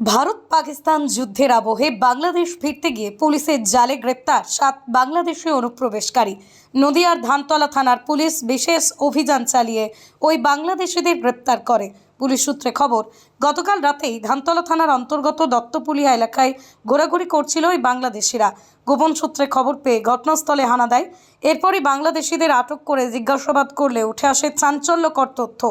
ভারত পাকিস্তান যুদ্ধের আবহে বাংলাদেশ ফিরতে গিয়ে পুলিশের জালে গ্রেপ্তার সাত বাংলাদেশি অনুপ্রবেশকারী। নদিয়ার ধানতলা থানার পুলিশ বিশেষ অভিযান চালিয়ে ওই বাংলাদেশিদের গ্রেপ্তার করে। পুলিশ সূত্রে খবর, গতকাল রাতেই ধানতলা থানার অন্তর্গত দত্তপুলিয়া এলাকায় ঘোরাঘুরি করছিল ওই বাংলাদেশিরা। গোপন সূত্রে খবর পেয়ে ঘটনাস্থলে হানা দেয়। এরপরই বাংলাদেশিদের আটক করে জিজ্ঞাসাবাদ করলে উঠে আসে চাঞ্চল্যকর তথ্য।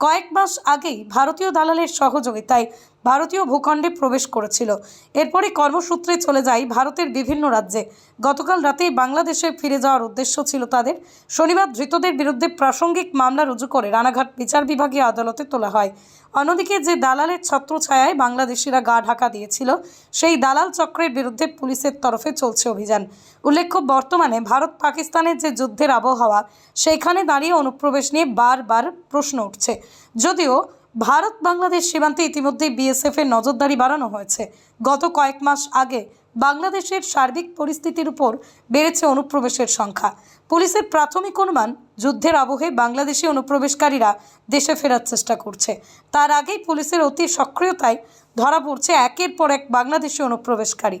কয়েক মাস আগেই ভারতীয় দালালের সহযোগিতায় ভারতীয় ভূখণ্ডে প্রবেশ করেছিল। এরপরে কর্মসূত্রে চলে যায় ভারতের বিভিন্ন রাজ্যে। গতকাল রাতে বাংলাদেশে ফিরে যাওয়ার উদ্দেশ্য ছিল তাদের। শনিবার ধৃতদের বিরুদ্ধে প্রাসঙ্গিক মামলা রুজু করে রানাঘাট বিচার বিভাগীয় আদালতে তোলা হয়। অন্যদিকে যে দালালের ছত্রছায়ায় বাংলাদেশিরা গা ঢাকা দিয়েছিল, সেই দালাল চক্রের বিরুদ্ধে পুলিশের তরফে চলছে অভিযান। উল্লেখ্য, বর্তমানে ভারত পাকিস্তানের যে যুদ্ধের আবহাওয়া, সেইখানে দাঁড়িয়ে অনুপ্রবেশ নিয়ে বারবার প্রশ্ন উঠছে। যদিও ভারত বাংলাদেশ সীমান্তে ইতিমধ্যেই বিএসএফ এর নজরদারি বাড়ানো হয়েছে। গত কয়েক মাস আগে বাংলাদেশের সার্বিক পরিস্থিতির উপর বেড়েছে অনুপ্রবেশের সংখ্যা। পুলিশের প্রাথমিক অনুমান, যুদ্ধের আবহে বাংলাদেশি অনুপ্রবেশকারীরা দেশে ফেরার চেষ্টা করছে। তার আগেই পুলিশের অতি সক্রিয়তায় ধরা পড়ছে একের পর এক বাংলাদেশি অনুপ্রবেশকারী।